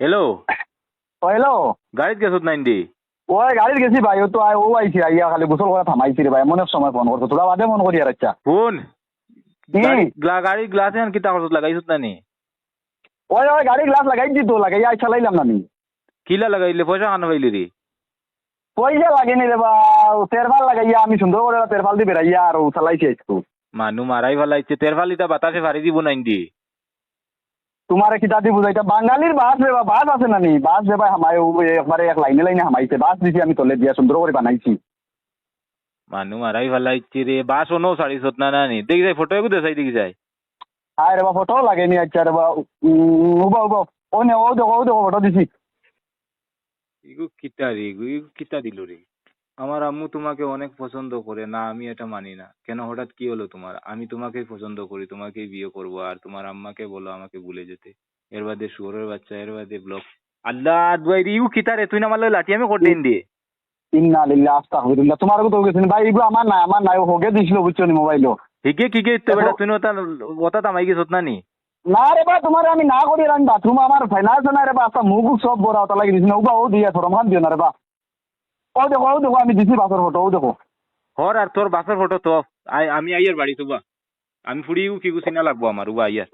Hello ও hello গাড়িত গেছত নাই দি ওই গাড়িত গেছি ভাই ও তো ও আইছি আইয়া খালি গোসল করে থামাইছি রে ভাই মনে সময় ফোন করছ তোরা বাদে মন করি আর আচ্ছা। কি? গাড়ি গ্লাস এখন কিতা করছত লাগাইছত না নি? ওই ওই গাড়ি গ্লাস লাগাইছি তো লাগাইয়া আই চালাইলাম না নি কিলা লাগাইলে পয়সা খান পাইলি রে পয়সা লাগেনি রে বা তেরফাল লাগাইয়া আমি সুন্দর করে তেরফাল দি বেড়াইয়া আর চালাইছি আজকে মানুহ মারাই ফেলাইছে তেরফালিটা বাতাসে দিব নাই দি তোমার কিতা দি বুঝাইতা বাঙালির বাস রে বাস আছে না নি বাস রে ভাই হামাই একবারে এক লাইনে লাইনে হামাইছে। বাস দিছি আমি তলে দিয়া সুন্দর করে বানাইছি। মানুহ মারাই ফেলাইছে রে। বাস অনো সারিছত না না নি? দেখি যাই ফটো একু দেখাই দেখি যাই। আয় রে বা ফটো লাগেনি আচ্ছা রে বা। উবা উবা। ও নে ও দেখো ও দেখো ফটো দিছি। ইগু কিতা রে ইগু কিতা দিল রে? আমার আম্মু তোমাকে অনেক পছন্দ করে। না আমি এটা মানি না। কেন? হঠাৎ কি হলো তোমার? আমি তোমাকেই পছন্দ করি তোমাকেই বিয়ে করব। আর তোমার আম্মাকে বলো আমাকে ভুলে যেতে। এর বাদে শুয়োরের বাচ্চা এর বাদে ব্লক। আল্লাহ দুয়াই রে ইগু কিতা রে তুই না মারলে লাঠি? আমি করতেন দিয়ে ইন্না লিল্লাহ আস্তাগফিরুল্লাহ তোমার তো গেছেন ভাই এগুলো আমার নাই আমার নাই। হোগে দিছিল বুঝছ নি মোবাইলও হিকে কিকে ইত্তে বেটা? তুই ওটা ওটা তামাই গেছত না নি না রে বা তোমার আমি না করি আমি বাথরুম আমার ফাইনান্স না রে বা আচ্ছা মুখ সব বড় ওটা লাগি দিছি না উবা ও দিয়া থরম খান দিও না রে বা ও দেখো ও দেখো, আমি দিছি বাসর ফটো ও দেখো। হর আর তোর বাসর ফটো তো আমি আইয়ার বাড়ি তুবা আমি ফুড়িও কি গুছিনা লাগবো আমার উবা আইয়ার